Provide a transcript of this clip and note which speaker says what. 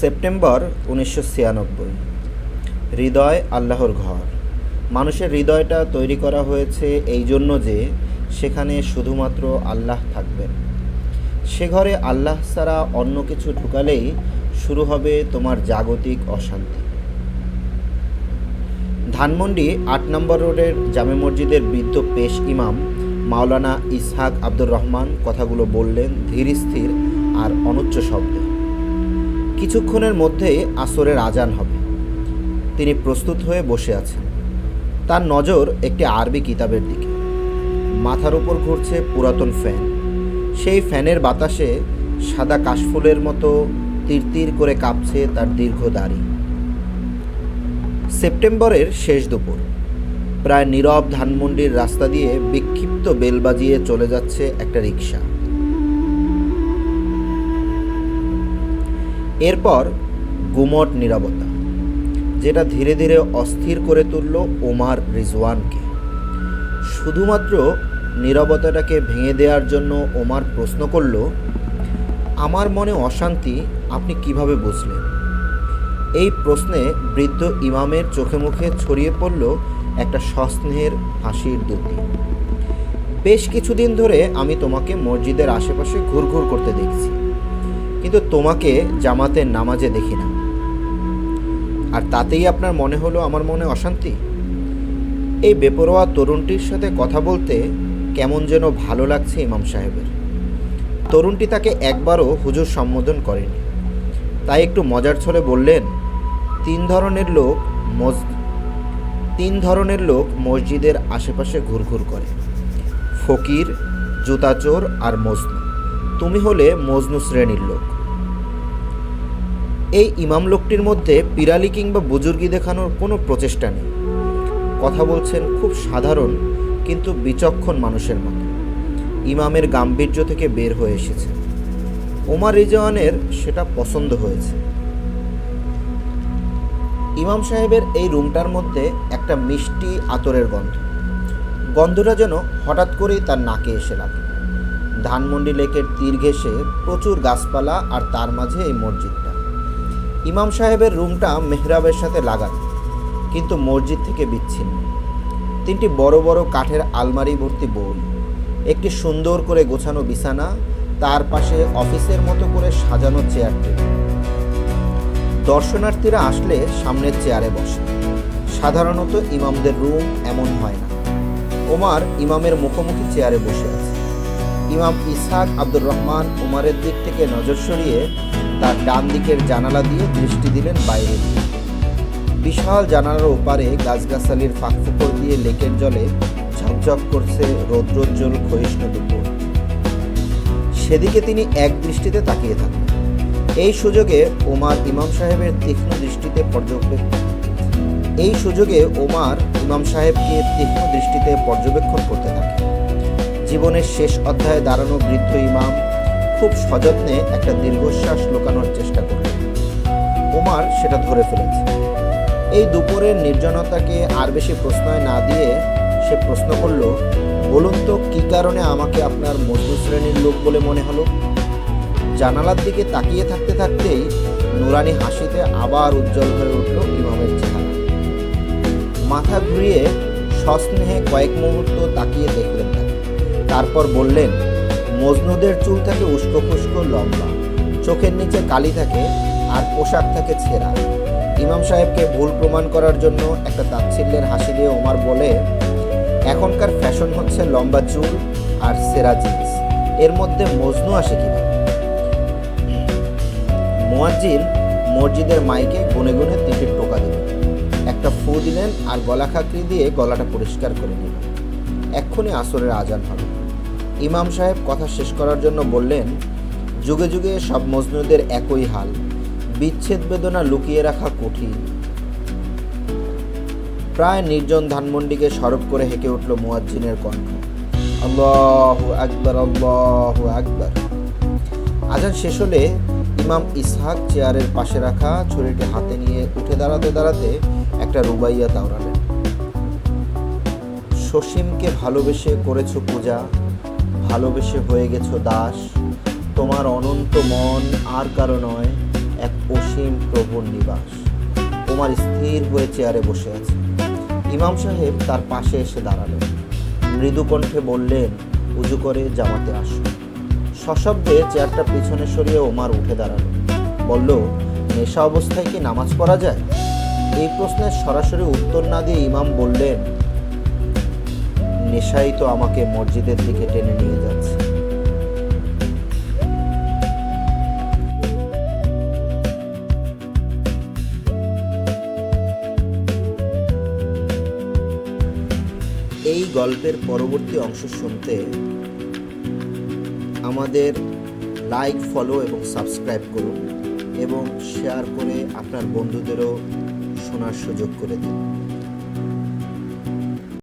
Speaker 1: September উনিশশো ছিয়ানব্বই। হৃদয় আল্লাহর ঘর। মানুষের হৃদয়টা তৈরি করা হয়েছে এই জন্য যে সেখানে শুধুমাত্র আল্লাহ থাকবেন। সে ঘরে আল্লাহ ছাড়া অন্য কিছু ঢুকালেই শুরু হবে তোমার জাগতিক অশান্তি। ধানমন্ডি আট নম্বর রোডের জামে মসজিদের বৃদ্ধ পেশ ইমাম মাওলানা ইসহাক আব্দুর রহমান কথাগুলো বললেন ধীর স্থির আর অনুচ্চ শব্দে। কিছুক্ষণের মধ্যেই আসরের আজান হবে। তিনি প্রস্তুত হয়ে বসে আছেন। তার নজর একটি আরবি কিতাবের দিকে। মাথার উপর ঘুরছে পুরাতন ফ্যান। সেই ফ্যানের বাতাসে সাদা কাশফুলের মতো তিরতির করে কাঁপছে তার দীর্ঘ দাড়ি। সেপ্টেম্বরের শেষ দুপুর। প্রায় নীরব ধানমন্ডির রাস্তা দিয়ে বিক্ষিপ্ত বেল বাজিয়ে চলে যাচ্ছে একটা রিক্সা এরপর গুমট নীরবতা, যেটা ধীরে ধীরে অস্থির করে তুলল ওমার রিজওয়ানকে। শুধুমাত্র নীরবতাটাকে ভেঙে দেওয়ার জন্য ওমার প্রশ্ন করল, আমার মনে অশান্তি, আপনি কীভাবে বুঝলেন? এই প্রশ্নে বৃদ্ধ ইমামের চোখে মুখে ছড়িয়ে পড়ল একটা সস্নেহের হাসির দুটি। বেশ কিছুদিন ধরে আমি তোমাকে মসজিদের আশেপাশে ঘুরঘুর করতে দেখছি। কিন্তু তোমাকে জামাতের নামাজে দেখি না। আর তাতেই আপনার মনে হলো আমার মনে অশান্তি? এই বেপরোয়া তরুণটির সাথে কথা বলতে কেমন যেন ভালো লাগছে ইমাম সাহেবের। তরুণটি তাকে একবারও হুজুর সম্বোধন করেনি। তাই একটু মজার ছলে বললেন, তিন ধরনের লোক মস, তিন ধরনের লোক মসজিদের আশেপাশে ঘুরঘুর করে। ফকির, জুতাচোর আর মজনু। তুমি হলে মজনু শ্রেণির লোক। এই ইমাম লোকটির মধ্যে পিরালি কিংবা বুজুর্গি দেখানোর কোনো প্রচেষ্টা নেই। কথা বলছেন খুব সাধারণ কিন্তু বিচক্ষণ মানুষের মতো। ইমামের গাম্ভীর্য থেকে বের হয়ে এসেছে। ওমার রিজওয়ানের সেটা পছন্দ হয়েছে। ইমাম সাহেবের এই রুমটার মধ্যে একটা মিষ্টি আতরের গন্ধ। গন্ধটা যেন হঠাৎ করেই তার নাকে এসে লাগে ধানমন্ডি লেকের তীর ঘেঁষে প্রচুর গাছপালা আর তার মাঝে এই মসজিদটা ইমাম সাহেবের রুমটা মেহরাবের সাথে লাগানো, কিন্তু মসজিদ থেকে বিচ্ছিন্ন। তিনটি বড় বড় কাঠের আলমারি ভর্তি বই, একটি সুন্দর করে গোছানো বিছানা, তার পাশে অফিসের মতো করে সাজানো চেয়ার টেবিল। দর্শনার্থীরা আসলে সামনের চেয়ারে বসে। সাধারণত ইমামদের রুম এমন হয় না। ওমার ইমামের মুখোমুখি চেয়ারে বসে আছে। ইমাম ইসহাক আব্দুর রহমান ওমারের দিক থেকে নজর সরিয়ে তার ডান দিকের জানালা দিয়ে দৃষ্টি দিলেন বাইরের দিকে বিশাল জানালার ওপারে গাছগাছালির ফাঁক ফাঁকফুকর দিয়ে লেকের জলে ঝকঝক করছে রৌদ্রোজ্জ্বল ক্ষয়িষ্ণু দুপুর। সেদিকে তিনি এক দৃষ্টিতে তাকিয়ে থাকেন এই সুযোগে ওমার ইমাম সাহেবের তীক্ষ্ণ দৃষ্টিতে পর্যবেক্ষণ এই সুযোগে ওমার ইমাম সাহেবকে তীক্ষ্ণ দৃষ্টিতে পর্যবেক্ষণ করতে থাকে। জীবনের শেষ অধ্যায়ে দাঁড়ানো বৃদ্ধ ইমাম খুব সযত্নে একটা দীর্ঘশ্বাস লুকানোর চেষ্টা করলেন। ওমার সেটা ধরে ফেলেছে। এই দুপুরের নির্জনতাকে আর বেশি প্রশ্রয় না দিয়ে সে প্রশ্ন করল, বলুন তো, কী কারণে আমাকে আপনার মজদুর শ্রেণির লোক বলে মনে হলো? জানালার দিকে তাকিয়ে থাকতে থাকতেই নুরানি হাসিতে আবার উজ্জ্বল হয়ে উঠল ইমামের চেহারা। মাথা ঘুরিয়ে সস্নেহে কয়েক মুহূর্ত তাকিয়ে দেখলেন তারপর বললেন, মজনুদের চুল থাকে উস্কো খুস্কো লম্বা, চোখের নিচে কালি থাকে আর পোশাক থাকে ছেঁড়া। ইমাম সাহেবকে ভুল প্রমাণ করার জন্য একটা তাচ্ছিল্যের হাসি দিয়ে ওমার বলে, এখনকার ফ্যাশন হচ্ছে লম্বা চুল আর সেরা জিন্স। এর মধ্যে মজনু আসে কীভাবে? মোয়াজ্জিন মসজিদের মাইকে গুনে গুনে তিনটি টোকা দিলেন। একটা ফু দিলেন আর গলা খাকরি দিয়ে গলাটা পরিষ্কার করে নিলেন। এক্ষুনি আসরের আজান হবে। ইমাম সাহেব কথা শেষ করার জন্য বললেন, যুগে যুগে সব মজনুদের একই হাল। বিচ্ছেদ বেদনা লুকিয়ে রাখা কঠিন। প্রায় নির্জন ধানমন্ডিকে সরব করে হেঁকে উঠল মুয়াজ্জিনের কণ্ঠ। আল্লাহ আকবর আল্লাহ আকবর। আজান শেষ হলে ইমাম ইসহাক চেয়ারের পাশে রাখা ছুরিটি হাতে নিয়ে উঠে দাঁড়াতে দাঁড়াতে একটা রুবাইয়া দাঁড়ালেন সসীমকে ভালোবেসে করেছ পূজা ভালোবেসে হয়ে গেছো দাস। তোমার অনন্ত মন আর কারও নয়, এক অসীম প্রবণ নিবাস। তোমার স্থির হয়ে চেয়ারে বসে আছে। ইমাম সাহেব তার পাশে এসে দাঁড়ালেন। মৃদু কণ্ঠে বললেন, উজু করে জামাতে আসো। সশব্দে চেয়ারটা পিছনে সরিয়ে ওমার উঠে দাঁড়াল। বলল, নেশা অবস্থায় কি নামাজ পড়া যায়? এই প্রশ্নের সরাসরি উত্তর না দিয়ে ইমাম বললেন নেশাই তো আমাকে মসজিদের দিকে টেনে নিয়ে যাচ্ছে। এই গল্পের পরবর্তী অংশ শুনতে আমাদের লাইক ফলো এবং সাবস্ক্রাইব করুন এবং শেয়ার করে আপনার বন্ধুদেরও শোনার সুযোগ করে দিন।